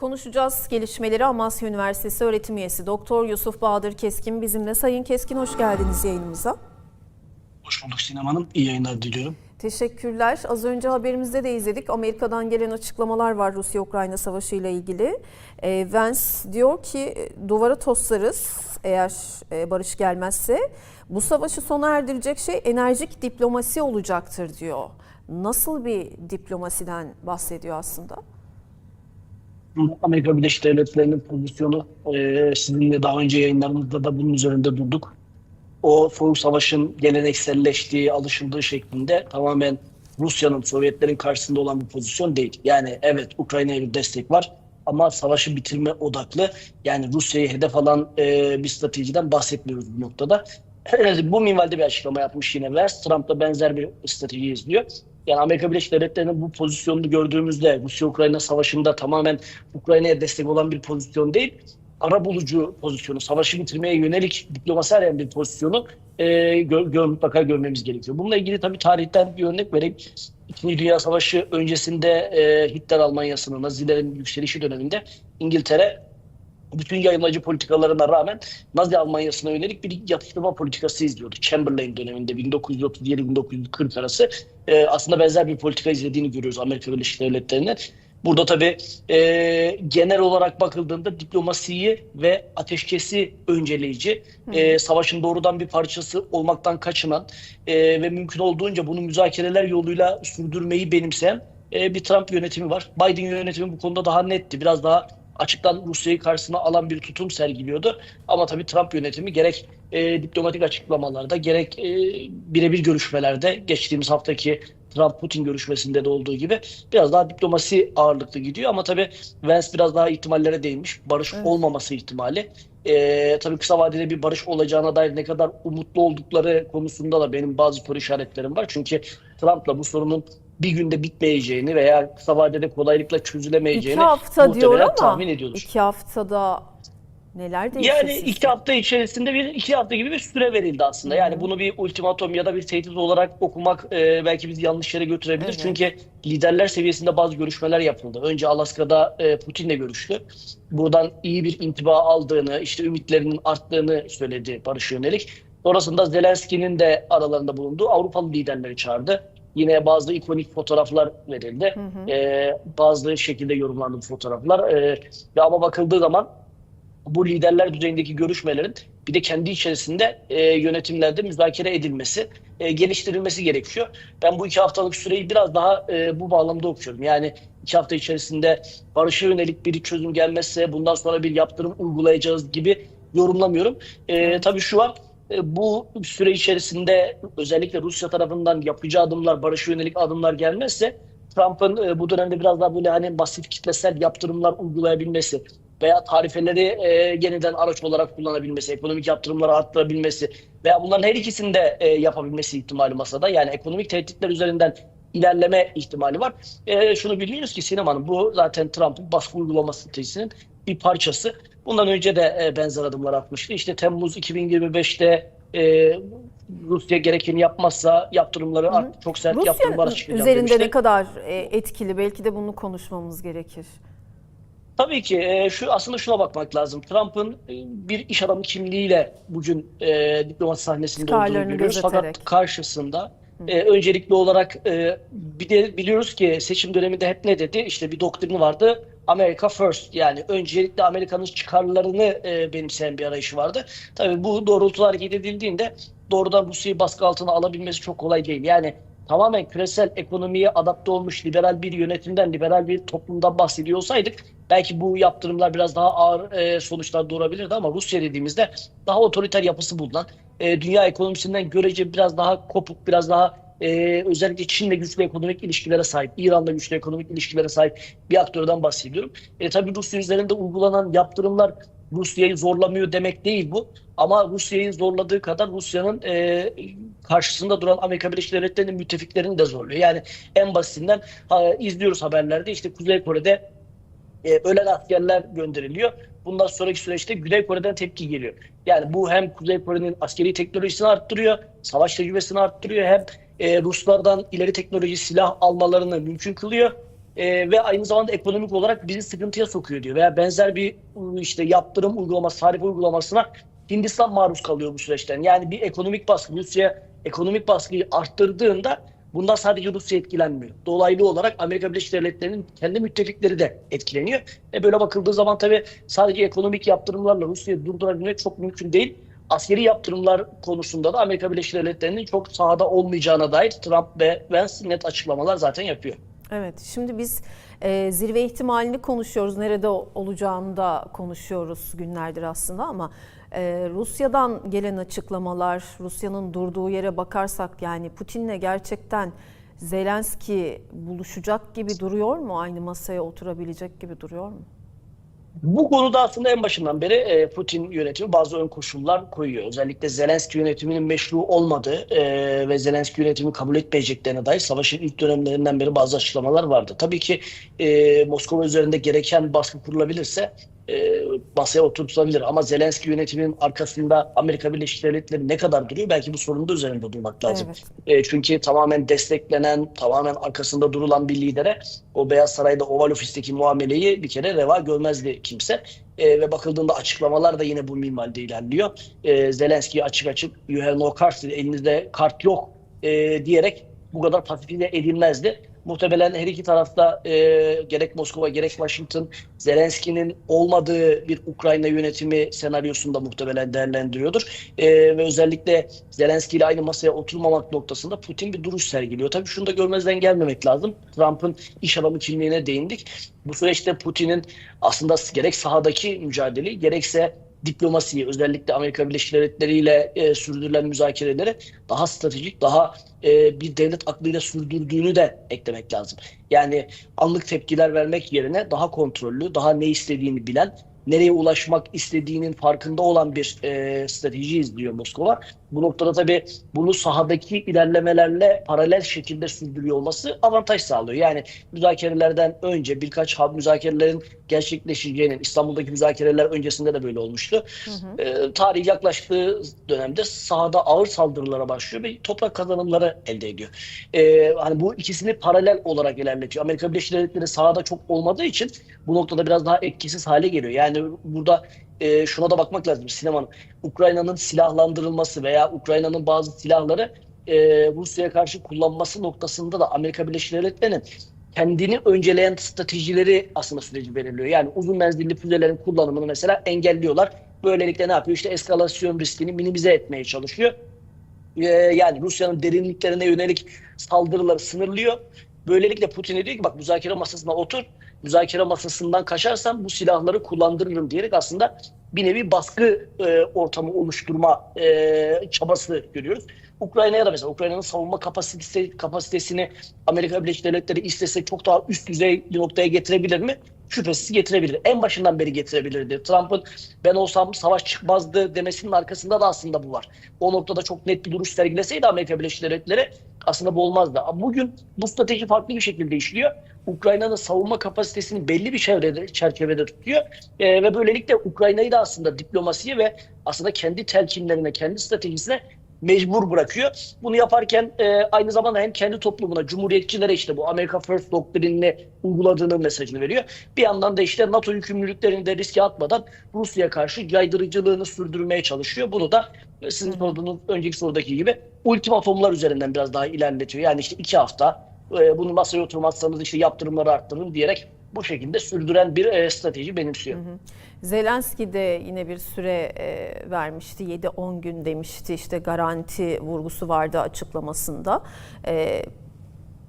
Konuşacağız gelişmeleri Amasya Üniversitesi öğretim üyesi Doktor Yusuf Bahadır Keskin bizimle. Sayın Keskin hoş geldiniz yayınımıza. Hoş bulduk Sinem Hanım. İyi yayınlar diliyorum. Teşekkürler. Az önce haberimizde de izledik. Amerika'dan gelen açıklamalar var Rusya-Ukrayna savaşı ile ilgili. E, Vance diyor ki duvara toslarız eğer e, barış gelmezse. Bu savaşı sona erdirecek şey enerjik diplomasi olacaktır diyor. Nasıl bir diplomasiden bahsediyor aslında? Amerika Birleşik Devletleri'nin pozisyonu e, sizinle daha önce yayınlarımızda da bunun üzerinde durduk. O Soğuk Savaş'ın gelenekselleştiği, alışıldığı şeklinde tamamen Rusya'nın, Sovyetlerin karşısında olan bir pozisyon değil. Yani evet Ukrayna'ya bir destek var ama savaşı bitirme odaklı. Yani Rusya'yı hedef alan e, bir stratejiden bahsetmiyoruz bu noktada. Bu minvalde bir açıklama yapmış yine Vance. Trump da benzer bir strateji izliyor. Yani Amerika Birleşik Devletleri'nin bu pozisyonunu gördüğümüzde Rusya-Ukrayna savaşında tamamen Ukrayna'ya destek olan bir pozisyon değil, ara bulucu pozisyonu, savaşı bitirmeye yönelik diplomasi arayan bir pozisyonu e, gör, mutlaka görmemiz gerekiyor. Bununla ilgili tabii tarihten bir örnek vereyim. İkinci Dünya Savaşı öncesinde e, Hitler Almanyası'nın, Nazilerin yükselişi döneminde İngiltere bütün yayılmacı politikalarına rağmen Nazi Almanyası'na yönelik bir yatıştırma politikası izliyordu. Chamberlain döneminde 1937-1940 arası e, aslında benzer bir politika izlediğini görüyoruz Amerika Birleşik Devletleri'nin. Burada tabii e, genel olarak bakıldığında diplomasiyi ve ateşkesi önceleyici, e, savaşın doğrudan bir parçası olmaktan kaçınan e, ve mümkün olduğunca bunu müzakereler yoluyla sürdürmeyi benimseyen e, bir Trump yönetimi var. Biden yönetimi bu konuda daha netti. Biraz daha açıktan Rusya'yı karşısına alan bir tutum sergiliyordu. Ama tabii Trump yönetimi gerek e, diplomatik açıklamalarda gerek e, birebir görüşmelerde geçtiğimiz haftaki Trump-Putin görüşmesinde de olduğu gibi biraz daha diplomasi ağırlıklı gidiyor. Ama tabii Vance biraz daha ihtimallere değinmiş. Barış Evet. olmaması ihtimali. E, tabii kısa vadede bir barış olacağına dair ne kadar umutlu oldukları konusunda da benim bazı soru işaretlerim var. Çünkü Trump'la bu sorunun bir günde bitmeyeceğini veya kısa vadede kolaylıkla çözülemeyeceğini İki hafta diyor ama tahmin ediyoruz. iki haftada neler değişir Yani sizce? iki hafta içerisinde bir iki hafta gibi bir süre verildi aslında. Yani bunu bir ultimatom ya da bir tehdit olarak okumak e, belki bizi yanlış yere götürebilir. Evet. Çünkü liderler seviyesinde bazı görüşmeler yapıldı. Önce Alaska'da e, Putin'le görüştü. Buradan iyi bir intiba aldığını, işte ümitlerinin arttığını söyledi barışa yönelik. Sonrasında Zelenski'nin de aralarında bulunduğu Avrupalı liderleri çağırdı. Yine bazı ikonik fotoğraflar verildi. Hı hı. E, bazı şekilde yorumlandı bu fotoğraflar. E, ve ama bakıldığı zaman bu liderler düzeyindeki görüşmelerin bir de kendi içerisinde e, yönetimlerde müzakere edilmesi, e, geliştirilmesi gerekiyor. Ben bu iki haftalık süreyi biraz daha e, bu bağlamda okuyorum. Yani iki hafta içerisinde barışa yönelik bir çözüm gelmezse bundan sonra bir yaptırım uygulayacağız gibi yorumlamıyorum. E, tabii şu e, bu süre içerisinde özellikle Rusya tarafından yapacağı adımlar, barışa yönelik adımlar gelmezse Trump'ın e, bu dönemde biraz daha böyle hani basit kitlesel yaptırımlar uygulayabilmesi veya tarifeleri e, yeniden araç olarak kullanabilmesi, ekonomik yaptırımları arttırabilmesi veya bunların her ikisini de e, yapabilmesi ihtimali masada. Yani ekonomik tehditler üzerinden ilerleme ihtimali var. E, şunu biliyoruz ki Sinem Hanım bu zaten Trump'ın baskı uygulama stratejisinin bir parçası. Bundan önce de e, benzer adımlar atmıştı. İşte Temmuz 2025'te e, Rusya gerekeni yapmazsa yaptırımları Hı artık çok sert yaptırımlar Rusya çıkacağım üzerinde demişti. ne kadar e, etkili belki de bunu konuşmamız gerekir. Tabii ki e, şu aslında şuna bakmak lazım. Trump'ın e, bir iş adamı kimliğiyle bugün e, diplomasi sahnesinde olduğunu görüyoruz. gözeterek. Fakat karşısında e, öncelikli olarak e, bir de biliyoruz ki seçim döneminde hep ne dedi? İşte bir doktrini vardı. America First yani öncelikle Amerika'nın çıkarlarını e, benimseyen bir arayışı vardı. Tabii bu doğrultuda hareket edildiğinde doğrudan Rusya'yı baskı altına alabilmesi çok kolay değil. Yani tamamen küresel ekonomiye adapte olmuş liberal bir yönetimden, liberal bir toplumdan bahsediyor olsaydık belki bu yaptırımlar biraz daha ağır e, sonuçlar doğurabilirdi ama Rusya dediğimizde daha otoriter yapısı bulunan, e, dünya ekonomisinden görece biraz daha kopuk, biraz daha e, özellikle Çin'le güçlü ekonomik ilişkilere sahip, İran'la güçlü ekonomik ilişkilere sahip bir aktörden bahsediyorum. E, tabii Rusya üzerinde uygulanan yaptırımlar Rusya'yı zorlamıyor demek değil bu. Ama Rusya'yı zorladığı kadar Rusya'nın e, karşısında duran Amerika Birleşik Devletleri'nin müttefiklerini de zorluyor. Yani en basitinden ha, izliyoruz haberlerde işte Kuzey Kore'de e, ölen askerler gönderiliyor. Bundan sonraki süreçte Güney Kore'den tepki geliyor. Yani bu hem Kuzey Kore'nin askeri teknolojisini arttırıyor, savaş tecrübesini arttırıyor hem e, Ruslardan ileri teknoloji silah almalarını mümkün kılıyor. e, ve aynı zamanda ekonomik olarak bizi sıkıntıya sokuyor diyor. Veya benzer bir işte yaptırım uygulaması, tarif uygulamasına Hindistan maruz kalıyor bu süreçten. Yani bir ekonomik baskı, Rusya ekonomik baskıyı arttırdığında bundan sadece Rusya etkilenmiyor. Dolaylı olarak Amerika Birleşik Devletleri'nin kendi müttefikleri de etkileniyor. E böyle bakıldığı zaman tabii sadece ekonomik yaptırımlarla Rusya'yı durdurabilmek çok mümkün değil. Askeri yaptırımlar konusunda da Amerika Birleşik Devletleri'nin çok sahada olmayacağına dair Trump ve Vance net açıklamalar zaten yapıyor. Evet, şimdi biz e, zirve ihtimalini konuşuyoruz, nerede olacağını da konuşuyoruz günlerdir aslında ama e, Rusya'dan gelen açıklamalar, Rusya'nın durduğu yere bakarsak yani Putin'le gerçekten Zelenski buluşacak gibi duruyor mu? Aynı masaya oturabilecek gibi duruyor mu? Bu konuda aslında en başından beri e, Putin yönetimi bazı ön koşullar koyuyor. Özellikle Zelenski yönetiminin meşru olmadığı e, ve Zelenski yönetimi kabul etmeyeceklerine dair savaşın ilk dönemlerinden beri bazı açıklamalar vardı. Tabii ki e, Moskova üzerinde gereken baskı kurulabilirse e, masaya oturtulabilir. Ama Zelenski yönetiminin arkasında Amerika Birleşik Devletleri ne kadar duruyor? Belki bu sorunun da üzerinde durmak lazım. Evet. E, çünkü tamamen desteklenen, tamamen arkasında durulan bir lidere o Beyaz Saray'da Oval Ofis'teki muameleyi bir kere reva görmezdi kimse. E, ve bakıldığında açıklamalar da yine bu minvalde ilerliyor. E, Zelenski açık açık you have no cards elinizde kart yok e, diyerek bu kadar pasifize edilmezdi. Muhtemelen her iki tarafta e, gerek Moskova gerek Washington Zelenski'nin olmadığı bir Ukrayna yönetimi senaryosunda muhtemelen değerlendiriyordur. E, ve özellikle Zelenski ile aynı masaya oturmamak noktasında Putin bir duruş sergiliyor. Tabii şunu da görmezden gelmemek lazım. Trump'ın iş adamı kimliğine değindik. Bu süreçte Putin'in aslında gerek sahadaki mücadeleyi gerekse diplomasiyi özellikle Amerika Birleşik Devletleri ile e, sürdürülen müzakereleri daha stratejik, daha e, bir devlet aklıyla sürdürdüğünü de eklemek lazım. Yani anlık tepkiler vermek yerine daha kontrollü, daha ne istediğini bilen, nereye ulaşmak istediğinin farkında olan bir e, strateji izliyor Moskova. Bu noktada tabii bunu sahadaki ilerlemelerle paralel şekilde sürdürüyor olması avantaj sağlıyor. Yani müzakerelerden önce birkaç hal müzakerelerin gerçekleşeceğinin İstanbul'daki müzakereler öncesinde de böyle olmuştu. Hı hı. E, tarih yaklaştığı dönemde sahada ağır saldırılara başlıyor ve toprak kazanımları elde ediyor. E, hani bu ikisini paralel olarak ilerletiyor. Amerika Birleşik Devletleri sahada çok olmadığı için bu noktada biraz daha etkisiz hale geliyor. Yani burada e, şuna da bakmak lazım sinemanın. Ukrayna'nın silahlandırılması veya Ukrayna'nın bazı silahları e, Rusya'ya karşı kullanması noktasında da Amerika Birleşik Devletleri'nin kendini önceleyen stratejileri aslında süreci belirliyor. Yani uzun menzilli füzelerin kullanımını mesela engelliyorlar. Böylelikle ne yapıyor? İşte eskalasyon riskini minimize etmeye çalışıyor. Ee, yani Rusya'nın derinliklerine yönelik saldırıları sınırlıyor. Böylelikle Putin'e diyor ki bak müzakere masasına otur. Müzakere masasından kaçarsan bu silahları kullandırırım diyerek aslında bir nevi baskı e, ortamı oluşturma e, çabası görüyoruz. Ukrayna'ya da mesela Ukrayna'nın savunma kapasitesi, kapasitesini Amerika Birleşik Devletleri istese çok daha üst düzey bir noktaya getirebilir mi? Şüphesiz getirebilir. En başından beri getirebilirdi. Trump'ın ben olsam savaş çıkmazdı demesinin arkasında da aslında bu var. O noktada çok net bir duruş sergileseydi Amerika Birleşik Devletleri aslında bu olmazdı. Ama bugün bu strateji farklı bir şekilde işliyor. Ukrayna'nın savunma kapasitesini belli bir çevrede, çerçevede tutuyor. Ee, ve böylelikle Ukrayna'yı da aslında diplomasiye ve aslında kendi telkinlerine, kendi stratejisine mecbur bırakıyor. Bunu yaparken e, aynı zamanda hem kendi toplumuna, cumhuriyetçilere işte bu Amerika First doktrinini uyguladığını mesajını veriyor. Bir yandan da işte NATO yükümlülüklerini de riske atmadan Rusya'ya karşı caydırıcılığını sürdürmeye çalışıyor. Bunu da e, sizin sorduğunuz önceki sorudaki gibi ultimatomlar üzerinden biraz daha ilerletiyor. Yani işte iki hafta e, bunu masaya oturmazsanız işte yaptırımları arttırın diyerek bu şekilde sürdüren bir e, strateji benimsiyor. Hı hı. Zelenski de yine bir süre e, vermişti. 7-10 gün demişti. İşte garanti vurgusu vardı açıklamasında. E,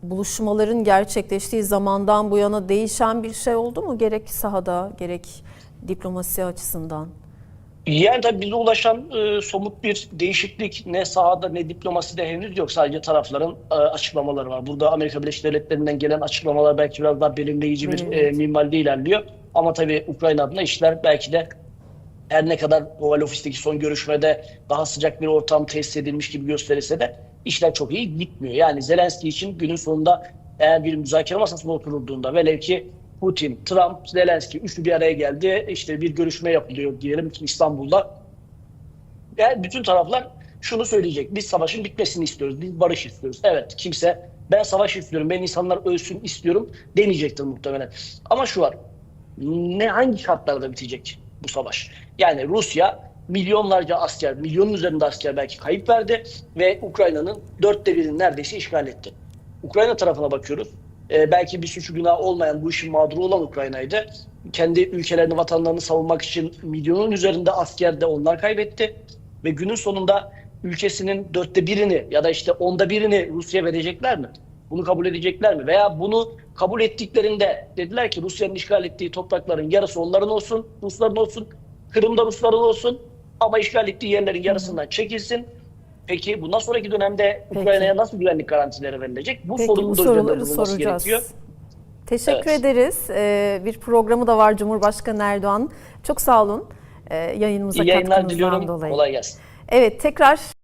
buluşmaların gerçekleştiği zamandan bu yana değişen bir şey oldu mu? Gerek sahada gerek diplomasi açısından. Yani tabii bize ulaşan e, somut bir değişiklik ne sahada ne diplomaside henüz yok. Sadece tarafların e, açıklamaları var. Burada Amerika Birleşik Devletleri'nden gelen açıklamalar belki biraz daha belirleyici bir e, minvalde ilerliyor. Ama tabii Ukrayna adına işler belki de her ne kadar Oval Ofis'teki son görüşmede daha sıcak bir ortam tesis edilmiş gibi gösterilse de işler çok iyi gitmiyor. Yani Zelenski için günün sonunda eğer bir müzakere masasına oturulduğunda velev ki Putin, Trump, Zelenski üçlü bir araya geldi. işte bir görüşme yapılıyor diyelim ki İstanbul'da. Yani bütün taraflar şunu söyleyecek. Biz savaşın bitmesini istiyoruz. Biz barış istiyoruz. Evet kimse ben savaş istiyorum, ben insanlar ölsün istiyorum demeyecektir muhtemelen. Ama şu var, ne hangi şartlarda bitecek bu savaş? Yani Rusya milyonlarca asker, milyonun üzerinde asker belki kayıp verdi ve Ukrayna'nın dörtte birini neredeyse işgal etti. Ukrayna tarafına bakıyoruz. Ee, belki bir suçu günah olmayan bu işin mağduru olan Ukrayna'ydı. Kendi ülkelerini, vatanlarını savunmak için milyonun üzerinde asker de onlar kaybetti. Ve günün sonunda ülkesinin dörtte birini ya da işte onda birini Rusya verecekler mi? Bunu kabul edecekler mi? Veya bunu kabul ettiklerinde dediler ki Rusya'nın işgal ettiği toprakların yarısı onların olsun, Rusların olsun, Kırım'da Rusların olsun ama işgal ettiği yerlerin yarısından çekilsin. Peki bundan sonraki dönemde. Ukrayna'ya nasıl güvenlik garantileri verilecek? Bu Peki sorunun bu soruları soracağız. gerekiyor. Teşekkür Evet. ederiz. Ee, bir programı da var Cumhurbaşkanı Erdoğan. Çok sağ olun. Ee, yayınımıza İyi katkınızdan diliyorum. dolayı. Kolay gelsin. Evet tekrar